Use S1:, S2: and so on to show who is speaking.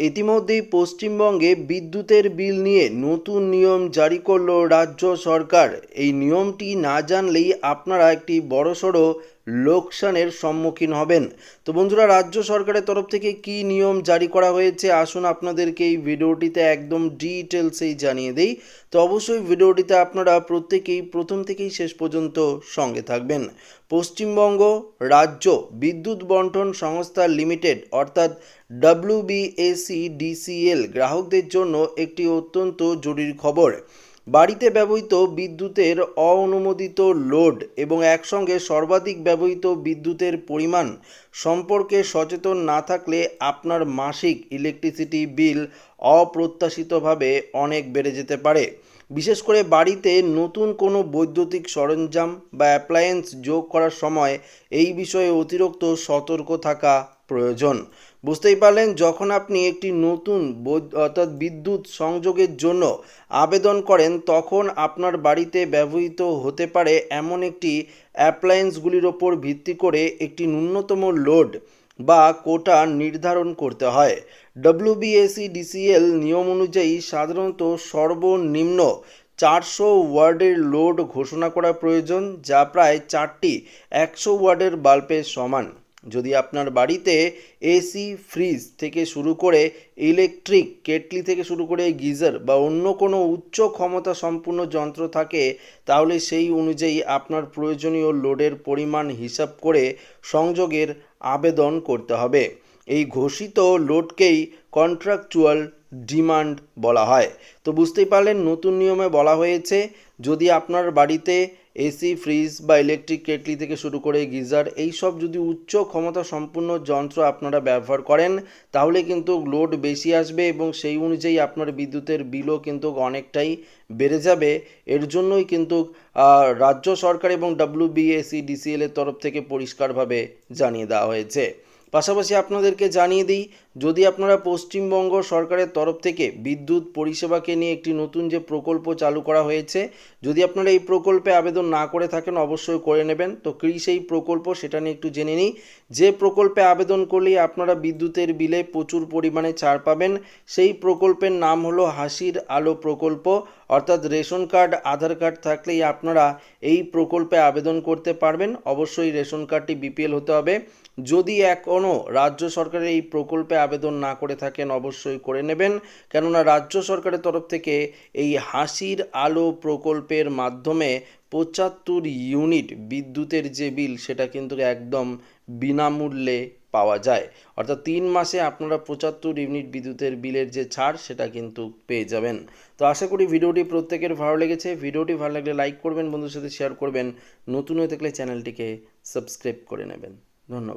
S1: ইতিমধ্যেই পশ্চিমবঙ্গে বিদ্যুতের বিল নিয়ে নতুন নিয়ম জারি করল রাজ্য সরকার। এই নিয়মটি না জানলেই আপনারা একটি বড়সড় লোকসানের সম্মুখীন হবেন। তো বন্ধুরা, রাজ্য সরকারের তরফ থেকে কি নিয়ম জারি করা হয়েছে? আসুন আপনাদেরকে এই ভিডিওটিতে একদম ডিটেলসেই জানিয়ে দেই। তো অবশ্যই ভিডিওটিতে আপনারা প্রত্যেকেই প্রথম থেকেই শেষ পর্যন্ত সঙ্গে থাকবেন। পশ্চিমবঙ্গ রাজ্য বিদ্যুৎ বন্টন সংস্থা লিমিটেড, অর্থাৎ ডাব্লিউবিএসি ডিসিএল গ্রাহকদের জন্য একটি অত্যন্ত জরুরি খবর। বাড়িতে ব্যবহৃত বিদ্যুতের অঅনুমোদিত লোড এবং একসঙ্গে সর্বাধিক ব্যবহৃত বিদ্যুতের পরিমাণ সম্পর্কে সচেতন না থাকলে আপনার মাসিক ইলেকট্রিসিটি বিল অপ্রত্যাশিতভাবে অনেক বেড়ে যেতে পারে। বিশেষ করে বাড়িতে নতুন কোনো বৈদ্যুতিক সরঞ্জাম বা অ্যাপ্লায়েন্স যোগ করার সময় এই বিষয়ে অতিরিক্ত সতর্ক থাকা প্রয়োজন। বুঝতেই পারলেন, যখন আপনি একটি নতুন অর্থাৎ বিদ্যুৎ সংযোগের জন্য আবেদন করেন, তখন আপনার বাড়িতে ব্যবহৃত হতে পারে এমন একটি অ্যাপ্লায়েন্সগুলির ওপর ভিত্তি করে একটি ন্যূনতম লোড বা কোটা নির্ধারণ করতে হয়। ডব্লিউবিএসি ডিসিএল নিয়ম অনুযায়ী সাধারণত সর্বনিম্ন চারশো ওয়ার্ডের লোড ঘোষণা করা প্রয়োজন, যা প্রায় চারটি একশো ওয়ার্ডের বাল্বের সমান। যদি আপনার বাড়িতে এসি ফ্রিজ থেকে শুরু করে ইলেকট্রিক কেটলি থেকে শুরু করে গিজার বা অন্য কোনো উচ্চ ক্ষমতা সম্পূর্ণ যন্ত্র থাকে, তাহলে সেই অনুযায়ী আপনার প্রয়োজনীয় লোডের পরিমাণ হিসাব করে সংযোগের আবেদন করতে হবে। এই ঘোষিত লোডকেই কন্ট্রাকচুয়াল ডিমান্ড বলা হয়। তো বুঝতেই পারলেন, নতুন নিয়মে বলা হয়েছে, যদি আপনার বাড়িতে এসি ফ্রিজ বা ইলেকট্রিক কেটলি থেকে শুরু করে গিজার এই সব যদি উচ্চ ক্ষমতা সম্পূর্ণ যন্ত্র আপনারা ব্যবহার করেন, তাহলে কিন্তু লোড বেশি আসবে এবং সেই অনুযায়ী আপনার বিদ্যুতের বিলও কিন্তু অনেকটাই বেড়ে যাবে। এর জন্যই কিন্তু রাজ্য সরকার এবং ডাব্লিউবিএসি ডিসিএল এর তরফ থেকে পরিষ্কারভাবে জানিয়ে দেওয়া হয়েছে। পাশাপাশি আপনাদেরকে জানিয়ে দিই যদি আপনারা পশ্চিমবঙ্গ সরকারের তরফ থেকে বিদ্যুৎ পরিষেবাকে নিয়ে একটি নতুন যে প্রকল্প চালু করা হয়েছে, যদি আপনারা এই প্রকল্পে আবেদন না করে থাকেন, অবশ্যই করে নেবেন। তো কী সেই প্রকল্প সেটা নিয়ে একটু জেনে নিই। যে প্রকল্পে আবেদন করলেই আপনারা বিদ্যুতের বিলে প্রচুর পরিমাণে ছাড় পাবেন। সেই প্রকল্পের নাম হলো হাসির আলো প্রকল্প। অর্থাৎ রেশন কার্ড, আধার কার্ড থাকলেই আপনারা এই প্রকল্পে আবেদন করতে পারবেন। অবশ্যই রেশন কার্ডটি বিপিএল হতে হবে। যদি এখনও রাজ্য সরকারের এই প্রকল্পে আবেদন না করে থাকেন, অবশ্যই করে নেবেন। কেননা রাজ্য সরকারের তরফ থেকে এই হাসির আলো প্রকল্পের মাধ্যমে পঁচাত্তর ইউনিট বিদ্যুতের যে বিল, সেটা কিন্তু একদম বিনামূল্যে পাওয়া যায়। অর্থাৎ তিন মাসে আপনারা পঁচাত্তর ইউনিট বিদ্যুতের বিলের যে ছাড়, সেটা কিন্তু পেয়ে যাবেন। তো আশা করি ভিডিওটি প্রত্যেকের ভালো লেগেছে। ভিডিওটি ভালো লাগলে লাইক করবেন বন্ধুর সাথে শেয়ার করবেন। নতুন হয়ে থাকলে চ্যানেলটিকে সাবস্ক্রাইব করে নেবেন। ধন্যবাদ।